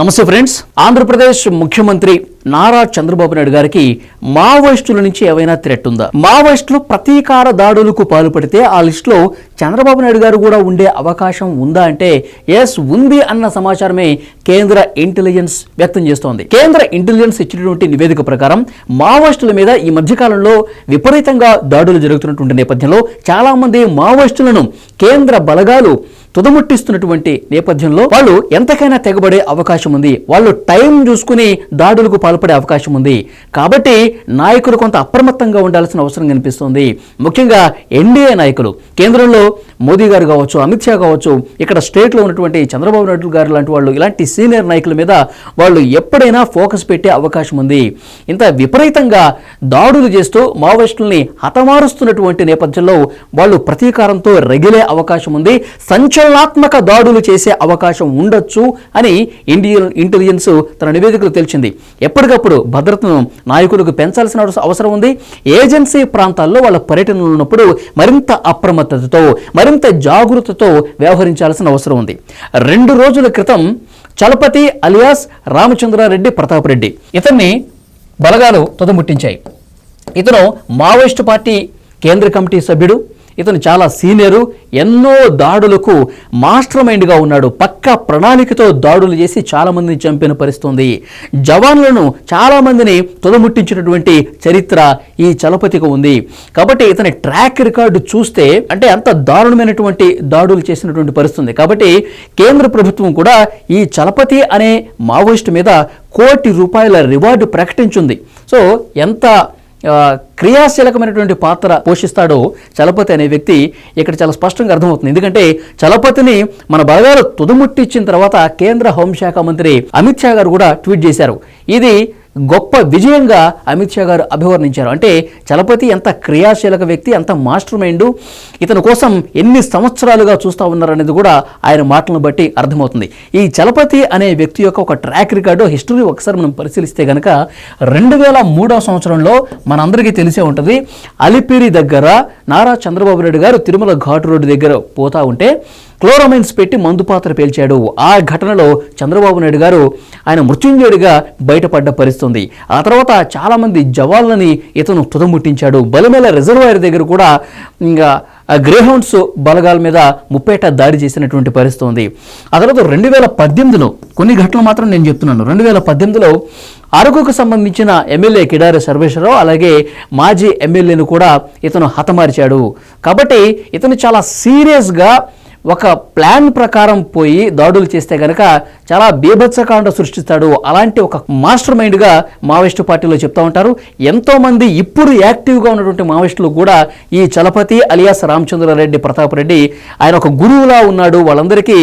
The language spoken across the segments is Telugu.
నమస్తే ఫ్రెండ్స్. ఆంధ్రప్రదేశ్ ముఖ్యమంత్రి నారా చంద్రబాబు నాయుడు గారికి మావోయిస్టుల నుంచి ఏవైనా థ్రెట్ ఉందా? మావోయిస్టులు ప్రతీకార దాడులకు పాల్పడితే ఆ లిస్టులో చంద్రబాబు నాయుడు గారు కూడా ఉండే అవకాశం ఉందా అంటే ఎస్ ఉంది అన్న సమాచారమే కేంద్ర ఇంటెలిజెన్స్ వ్యక్తం చేస్తోంది. కేంద్ర ఇంటెలిజెన్స్ ఇచ్చినటువంటి నివేదిక ప్రకారం మావోయిస్టుల మీద ఈ మధ్యకాలంలో విపరీతంగా దాడులు జరుగుతున్నటువంటి నేపథ్యంలో చాలామంది మావోయిస్టులను కేంద్ర బలగాలు తుదముట్టిస్తున్నటువంటి నేపథ్యంలో వాళ్ళు ఎంతకైనా తెగబడే అవకాశం ఉంది వాళ్ళు టైం చూసుకుని దాడులకు పాల్పడే అవకాశం ఉంది కాబట్టి నాయకులు కొంత అప్రమత్తంగా ఉండాల్సిన అవసరం కనిపిస్తుంది. ముఖ్యంగా ఎన్డీఏ నాయకులు. కేంద్రంలో మోదీ గారు కావచ్చు అమిత్ షా కావచ్చు ఇక్కడ స్టేట్లో ఉన్నటువంటి చంద్రబాబు నాయుడు గారు లాంటి వాళ్ళు ఇలాంటి సీనియర్ నాయకుల మీద వాళ్ళు ఎప్పుడైనా ఫోకస్ పెట్టే అవకాశం ఉంది. ఇంత విపరీతంగా దాడులు చేస్తూ మావోయిస్టుల్ని హతమారుస్తున్నటువంటి నేపథ్యంలో వాళ్ళు ప్రతీకారంతో రగిలే అవకాశం ఉంది. సంచలనాత్మక దాడులు చేసే అవకాశం ఉండొచ్చు అని ఇండియన్ ఇంటెలిజెన్స్ తన నివేదికలు తెలిసింది. ఎప్పటికప్పుడు భద్రతను నాయకులకు పెంచాల్సిన అవసరం ఉంది. ఏజెన్సీ ప్రాంతాల్లో వాళ్ళ పర్యటనలు ఉన్నప్పుడు మరింత అప్రమత్తతతో మరింత జాగ్రత్తతో వ్యవహరించాల్సిన అవసరం ఉంది. రెండు రోజుల క్రితం చలపతి అలియాస్ రామచంద్రారెడ్డి ప్రతాపరెడ్డి ఇతన్ని బలగాలు తుదముట్టించాయి. ఇతను మావోయిస్టు పార్టీ కేంద్ర కమిటీ సభ్యుడు ఇతను చాలా సీనియరు ఎన్నో దాడులకు మాస్టర్ మైండ్గా ఉన్నాడు. పక్క ప్రణాళికతో దాడులు చేసి చాలామందిని చంపిన పరిస్తుంది జవాన్లను చాలామందిని తుదముట్టించినటువంటి చరిత్ర ఈ చలపతికి ఉంది. కాబట్టి ఇతని ట్రాక్ రికార్డు చూస్తే అంటే అంత దారుణమైనటువంటి దాడులు చేసినటువంటి పరిస్థితుంది. కాబట్టి కేంద్ర ప్రభుత్వం కూడా ఈ చలపతి అనే మావోయిస్ట్ మీద కోటి రూపాయల రివార్డు ప్రకటించింది. సో ఎంత క్రియాశీలకమైనటువంటి పాత్ర పోషిస్తాడో చలపతి అనే వ్యక్తి ఇక్కడ చాలా స్పష్టంగా అర్థమవుతుంది. ఎందుకంటే చలపతిని మన బలగాలు తుదుముట్టిచ్చిన తర్వాత కేంద్ర హోంశాఖ మంత్రి అమిత్ షా గారు కూడా ట్వీట్ చేశారు. ఇది గొప్ప విజయంగా అమిత్ షా గారు అభివర్ణించారు. అంటే చలపతి ఎంత క్రియాశీలక వ్యక్తి ఎంత మాస్టర్ మైండ్ ఇతని కోసం ఎన్ని సంవత్సరాలుగా చూస్తూ ఉన్నారనేది కూడా ఆయన మాటలను బట్టి అర్థమవుతుంది. ఈ చలపతి అనే వ్యక్తి యొక్క ఒక ట్రాక్ రికార్డు హిస్టరీ ఒకసారి మనం పరిశీలిస్తే కనుక రెండు వేల మూడవ సంవత్సరంలో మనందరికీ తెలిసే ఉంటుంది. అలిపిరి దగ్గర నారా చంద్రబాబు నాయుడు గారు తిరుమల ఘాట్ రోడ్డు దగ్గర పోతా ఉంటే క్లోరోమైన్స్ పెట్టి మందు పాత్ర పేల్చాడు. ఆ ఘటనలో చంద్రబాబు నాయుడు గారు ఆయన మృత్యుంజయుడిగా బయటపడ్డ పరిస్థితుంది. ఆ తర్వాత చాలామంది జవాన్లని ఇతను తుదముట్టించాడు. బలిమేల రిజర్వాయర్ దగ్గర కూడా ఇంకా గ్రేహౌండ్స్ బలగాల మీద ముప్పేట దాడి చేసినటువంటి పరిస్థితి ఉంది ఆ తర్వాత రెండు వేల పద్దెనిమిదిలో కొన్ని ఘటనలు మాత్రం నేను చెప్తున్నాను. రెండు వేల పద్దెనిమిదిలో అరకుకు సంబంధించిన ఎమ్మెల్యే కిడారి సర్వేశ్వరరావు అలాగే మాజీ ఎమ్మెల్యేను కూడా ఇతను హతమార్చాడు. కాబట్టి ఇతను చాలా సీరియస్గా ఒక ప్లాన్ ప్రకారం పోయి దాడులు చేస్తే గనక చాలా బీభత్సకాండ సృష్టిస్తాడు. అలాంటి ఒక మాస్టర్ మైండ్గా మావోయిస్టు పార్టీలో చెప్తా ఉంటారు. ఎంతోమంది ఇప్పుడు యాక్టివ్గా ఉన్నటువంటి మావోయిస్టులు కూడా ఈ చలపతి అలియాస్ రామచంద్రారెడ్డి ప్రతాప్ రెడ్డి ఆయన ఒక గురువులా ఉన్నాడు. వాళ్ళందరికీ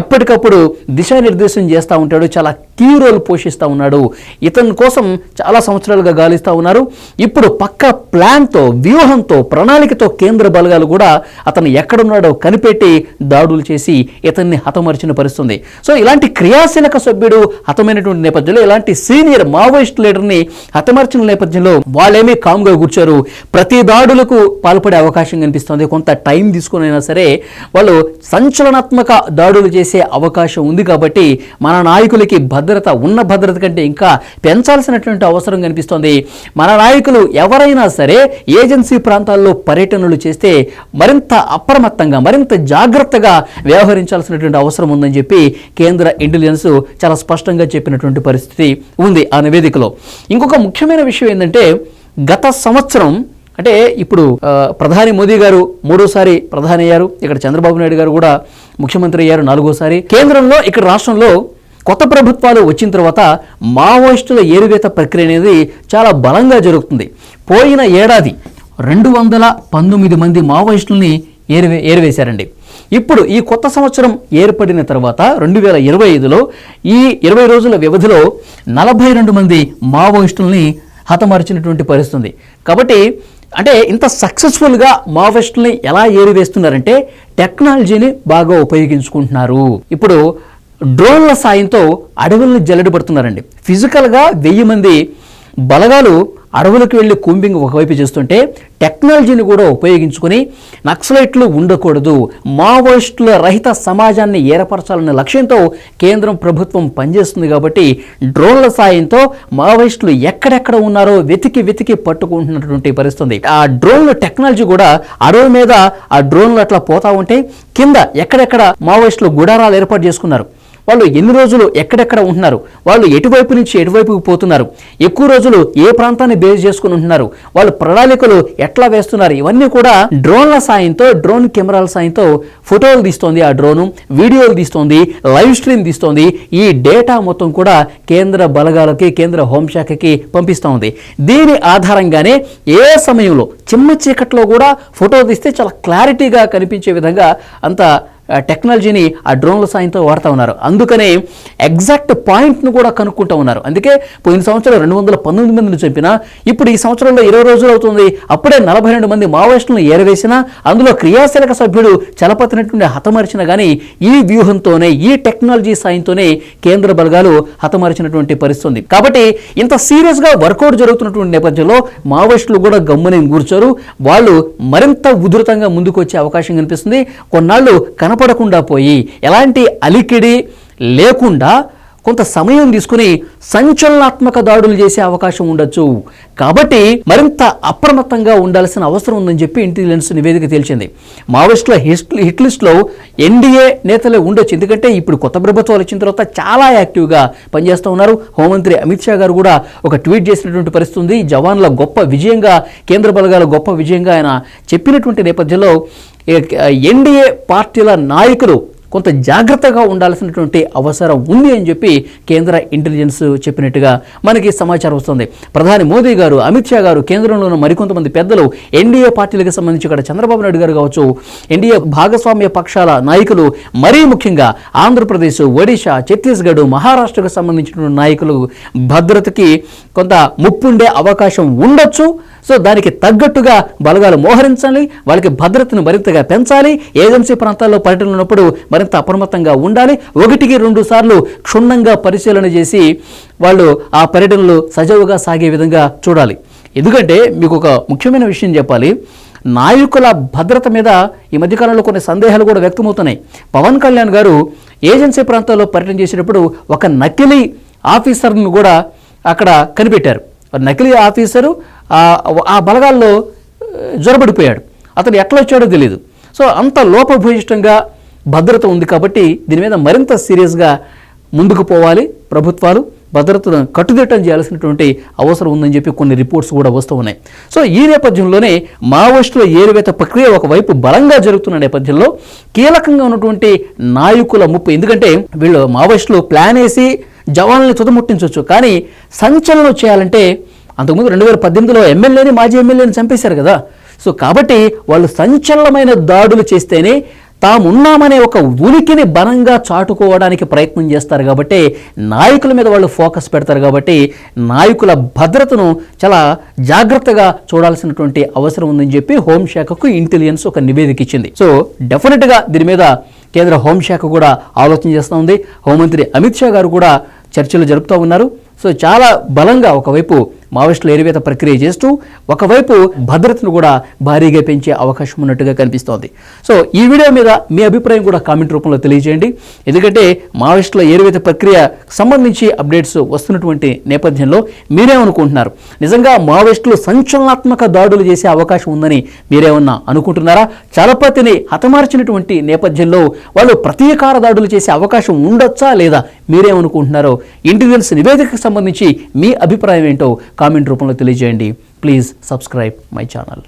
ఎప్పటికప్పుడు దిశానిర్దేశం చేస్తూ ఉంటాడు. చాలా కీ రోల్ పోషిస్తూ ఉన్నాడు. ఇతని కోసం చాలా సంవత్సరాలుగా గాలిస్తూ ఉన్నారు. ఇప్పుడు పక్క ప్లాన్తో వ్యూహంతో ప్రణాళికతో కేంద్ర బలగాలు కూడా అతను ఎక్కడున్నాడో కనిపెట్టి దాడులు చేసి ఇతన్ని హతమరిచిన పరిస్థితుంది. సో ఇలాంటి క్రియాశీలక సభ్యుడు హతమైనటువంటి నేపథ్యంలో ఇలాంటి సీనియర్ మావోయిస్ట్ లీడర్ని హతమర్చిన నేపథ్యంలో వాళ్ళేమీ కామ్గా కూర్చారు. ప్రతి దాడులకు పాల్పడే అవకాశం కనిపిస్తుంది. కొంత టైం తీసుకునైనా సరే వాళ్ళు సంచలనాత్మక దాడులు చేసే అవకాశం ఉంది కాబట్టి మన నాయకులకి భద్రత ఉన్న భద్రత కంటే ఇంకా పెంచాల్సినటువంటి అవసరం కనిపిస్తోంది. మన నాయకులు ఎవరైనా సరే ఏజెన్సీ ప్రాంతాల్లో పర్యటనలు చేస్తే మరింత అప్రమత్తంగా మరింత జాగ్రత్తగా వ్యవహరించాల్సినటువంటి అవసరం ఉందని చెప్పి కేంద్ర ఇంటెలిజెన్స్ చాలా స్పష్టంగా చెప్పినటువంటి పరిస్థితి ఉంది ఆ నివేదికలో. ఇంకొక ముఖ్యమైన విషయం ఏంటంటే గత సంవత్సరం అంటే ఇప్పుడు ప్రధాని మోదీ గారు మూడోసారి ప్రధాని అయ్యారు. ఇక్కడ చంద్రబాబు నాయుడు గారు కూడా ముఖ్యమంత్రి అయ్యారు నాలుగోసారి. కేంద్రంలో ఇక్కడ రాష్ట్రంలో కొత్త ప్రభుత్వాలు వచ్చిన తర్వాత మావోయిస్టుల ఏరువేత ప్రక్రియ అనేది చాలా బలంగా జరుగుతుంది. పోయిన ఏడాది రెండు వందల పంతొమ్మిది మంది మావోయిస్టుల్ని ఏరివే ఏరివేశారండి. ఇప్పుడు ఈ కొత్త సంవత్సరం ఏర్పడిన తర్వాత రెండు వేల ఇరవై ఐదులో ఈ ఇరవై రోజుల వ్యవధిలో నలభై రెండు మంది మావోయిస్టుల్ని హతమార్చినటువంటి పరిస్థితుంది. కాబట్టి అంటే ఇంత సక్సెస్ఫుల్గా మావోయిస్టుల్ని ఎలా ఏరివేస్తున్నారంటే టెక్నాలజీని బాగా ఉపయోగించుకుంటున్నారు. ఇప్పుడు డ్రోన్ల సాయంతో అడవులను జల్లెడబడుతున్నారండి. ఫిజికల్గా వెయ్యి మంది బలగాలు అడవులకు వెళ్ళి కూంబింగ్ ఒకవైపు చేస్తుంటే టెక్నాలజీని కూడా ఉపయోగించుకుని నక్సలైట్లు ఉండకూడదు మావోయిస్టుల రహిత సమాజాన్ని ఏర్పరచాలనే లక్ష్యంతో కేంద్రం ప్రభుత్వం పనిచేస్తుంది కాబట్టి డ్రోన్ల సాయంతో మావోయిస్టులు ఎక్కడెక్కడ ఉన్నారో వెతికి వెతికి పట్టుకుంటున్నటువంటి పరిస్థితి ఆ డ్రోన్ల టెక్నాలజీ కూడా అడవి మీద ఆ డ్రోన్లు అట్లా పోతా ఉంటే కింద ఎక్కడెక్కడ మావోయిస్టులు గుడారాలు ఏర్పాటు చేసుకున్నారు. వాళ్ళు ఎన్ని రోజులు ఎక్కడెక్కడ ఉంటున్నారు? వాళ్ళు ఎటువైపు నుంచి ఎటువైపుకి పోతున్నారు? ఎక్కువ రోజులు ఏ ప్రాంతాన్ని బేస్ చేసుకుని ఉంటున్నారు? వాళ్ళు ప్రణాళికలు ఎట్లా వేస్తున్నారు? ఇవన్నీ కూడా డ్రోన్ల సాయంతో డ్రోన్ కెమెరాల సాయంతో ఫోటోలు తీస్తోంది ఆ డ్రోను వీడియోలు తీస్తోంది లైవ్ స్ట్రీమ్ తీస్తోంది. ఈ డేటా మొత్తం కూడా కేంద్ర బలగాలకి కేంద్ర హోంశాఖకి పంపిస్తూ ఉంది. దీని ఆధారంగానే ఏ సమయంలో చిమ్మ చీకట్లో కూడా ఫోటో తీస్తే చాలా క్లారిటీగా కనిపించే విధంగా అంత టెక్నాలజీని ఆ డ్రోన్ల సాయంతో వాడుతూ ఉన్నారు. అందుకనే ఎగ్జాక్ట్ పాయింట్ను కూడా కనుక్కుంటూ ఉన్నారు. అందుకే పోయిన సంవత్సరం రెండు వందల పంతొమ్మిది మందిని చంపినా ఇప్పుడు ఈ సంవత్సరంలో ఇరవై రోజులు అవుతుంది. అప్పుడే నలభై రెండు మంది మావోయిస్టులను ఏరవేసినా అందులో క్రియాశీలక సభ్యుడు చలపతినటువంటి హతమార్చిన కానీ ఈ వ్యూహంతోనే ఈ టెక్నాలజీ సాయంతోనే కేంద్ర బలగాలు హతమార్చినటువంటి పరిస్థితి ఉంది. కాబట్టి ఇంత సీరియస్గా వర్కౌట్ జరుగుతున్నటువంటి నేపథ్యంలో మావోయిస్టులు కూడా గమ్ముని కూర్చోరు. వాళ్ళు మరింత ఉధృతంగా ముందుకు వచ్చే అవకాశం కనిపిస్తుంది. కొన్నాళ్ళు కన కనపడకుండా పోయి ఎలాంటి అలికిడి లేకుండా కొంత సమయం తీసుకుని సంచలనాత్మక దాడులు చేసే అవకాశం ఉండొచ్చు. కాబట్టి మరింత అప్రమత్తంగా ఉండాల్సిన అవసరం ఉందని చెప్పి ఇంటెలిజెన్స్ నివేదిక తేల్చింది. మావోయిస్టుల హిట్ హిట్ లిస్ట్లో ఎన్డీఏ నేతలే ఉండొచ్చు. ఎందుకంటే ఇప్పుడు కొత్త ప్రభుత్వాలు వచ్చిన తర్వాత చాలా యాక్టివ్గా పనిచేస్తూ ఉన్నారు. హోంమంత్రి అమిత్ షా గారు కూడా ఒక ట్వీట్ చేసినటువంటి పరిస్థితి ఉంది. జవాన్ల గొప్ప విజయంగా కేంద్ర బలగాల గొప్ప విజయంగా ఆయన చెప్పినటువంటి నేపథ్యంలో ఎన్డీఏ పార్టీల నాయకులు కొంత జాగ్రత్తగా ఉండాల్సినటువంటి అవసరం ఉంది అని చెప్పి కేంద్ర ఇంటెలిజెన్స్ చెప్పినట్టుగా మనకి సమాచారం వస్తుంది. ప్రధాని మోదీ గారు అమిత్ షా గారు కేంద్రంలో ఉన్న మరికొంతమంది పెద్దలు ఎన్డీఏ పార్టీలకు సంబంధించి ఇక్కడ చంద్రబాబు నాయుడు గారు కావచ్చు ఎన్డీఏ భాగస్వామ్య పక్షాల నాయకులు మరీ ముఖ్యంగా ఆంధ్రప్రదేశ్ ఒడిశా ఛత్తీస్గఢ్ మహారాష్ట్రకు సంబంధించిన నాయకులు భద్రతకి కొంత ముప్పుండే అవకాశం ఉండొచ్చు. సో దానికి తగ్గట్టుగా బలగాలు మోహరించాలి వాళ్ళకి భద్రతను మరింతగా పెంచాలి ఏజెన్సీ ప్రాంతాల్లో పర్యటన ఉన్నప్పుడు మరింత అప్రమత్తంగా ఉండాలి. ఒకటికి రెండు సార్లు క్షుణ్ణంగా పరిశీలన చేసి వాళ్ళు ఆ పర్యటనలు సజావుగా సాగే విధంగా చూడాలి. ఎందుకంటే మీకు ఒక ముఖ్యమైన విషయం చెప్పాలి. నాయకుల భద్రత మీద ఈ మధ్యకాలంలో కొన్ని సందేహాలు కూడా వ్యక్తమవుతున్నాయి. పవన్ కళ్యాణ్ గారు ఏజెన్సీ ప్రాంతాల్లో పర్యటన చేసేటప్పుడు ఒక నకిలీ ఆఫీసర్ను కూడా అక్కడ కనిపెట్టారు. నకిలీ ఆఫీసరు ఆ- బలగాల్లో జ్వరబడిపోయాడు అతను ఎట్లా వచ్చాడో తెలియదు సో అంత లోపభూయిష్టంగా భద్రత ఉంది కాబట్టి దీని మీద మరింత సీరియస్గా ముందుకు పోవాలి ప్రభుత్వాలు. భద్రతను కట్టుదిట్టం చేయాల్సినటువంటి అవసరం ఉందని చెప్పి కొన్ని రిపోర్ట్స్ కూడా వస్తూ ఉన్నాయి. సో ఈ నేపథ్యంలోనే మావోయిస్టుల ఏరివేత ప్రక్రియ ఒకవైపు బలంగా జరుగుతున్న నేపథ్యంలో కీలకంగా ఉన్నటువంటి నాయకుల ముప్పు. ఎందుకంటే వీళ్ళు మావోయిస్టులు ప్లాన్ వేసి జవాన్లని తుదముట్టించవచ్చు కానీ సంచలనం చేయాలంటే అంతకుముందు రెండు వేల పద్దెనిమిదిలో ఎమ్మెల్యేని మాజీ ఎమ్మెల్యేని చంపేశారు కదా. సో కాబట్టి వాళ్ళు సంచలనమైన దాడులు చేస్తేనే తామున్నామనే ఒక ఉనికిని బలంగా చాటుకోవడానికి ప్రయత్నం చేస్తారు కాబట్టి నాయకుల మీద వాళ్ళు ఫోకస్ పెడతారు కాబట్టి నాయకుల భద్రతను చాలా జాగ్రత్తగా చూడాల్సినటువంటి అవసరం ఉందని చెప్పి హోంశాఖకు ఇంటెలిజెన్స్ ఒక నివేదిక ఇచ్చింది. సో డెఫినెట్గా దీని మీద కేంద్ర హోంశాఖ కూడా ఆలోచన చేస్తూ ఉంది. హోంమంత్రి అమిత్ షా గారు కూడా చర్చలు జరుపుతూ ఉన్నారు. సో చాలా బలంగా ఒకవైపు మావోయిస్టుల ఏరివేత ప్రక్రియ చేస్తూ ఒకవైపు భద్రతను కూడా భారీగా పెంచే అవకాశం ఉన్నట్టుగా కనిపిస్తోంది. సో ఈ వీడియో మీద మీ అభిప్రాయం కూడా కామెంట్ రూపంలో తెలియజేయండి. ఎందుకంటే మావోయిస్టుల ఏరివేత ప్రక్రియ సంబంధించి అప్డేట్స్ వస్తున్నటువంటి నేపథ్యంలో మీరేమనుకుంటున్నారు? నిజంగా మావోయిస్టులు సంచలనాత్మక దాడులు చేసే అవకాశం ఉందని మీరేమన్నా అనుకుంటున్నారా? చలపతిని హతమార్చినటువంటి నేపథ్యంలో వాళ్ళు ప్రతీకార దాడులు చేసే అవకాశం ఉండొచ్చా లేదా? మీరేమనుకుంటున్నారో ఇండివిజువల్స్ నివేదికకు సంబంధించి మీ అభిప్రాయం ఏంటో కామెంట్ రూపంలో తెలియజేయండి. Please subscribe my channel.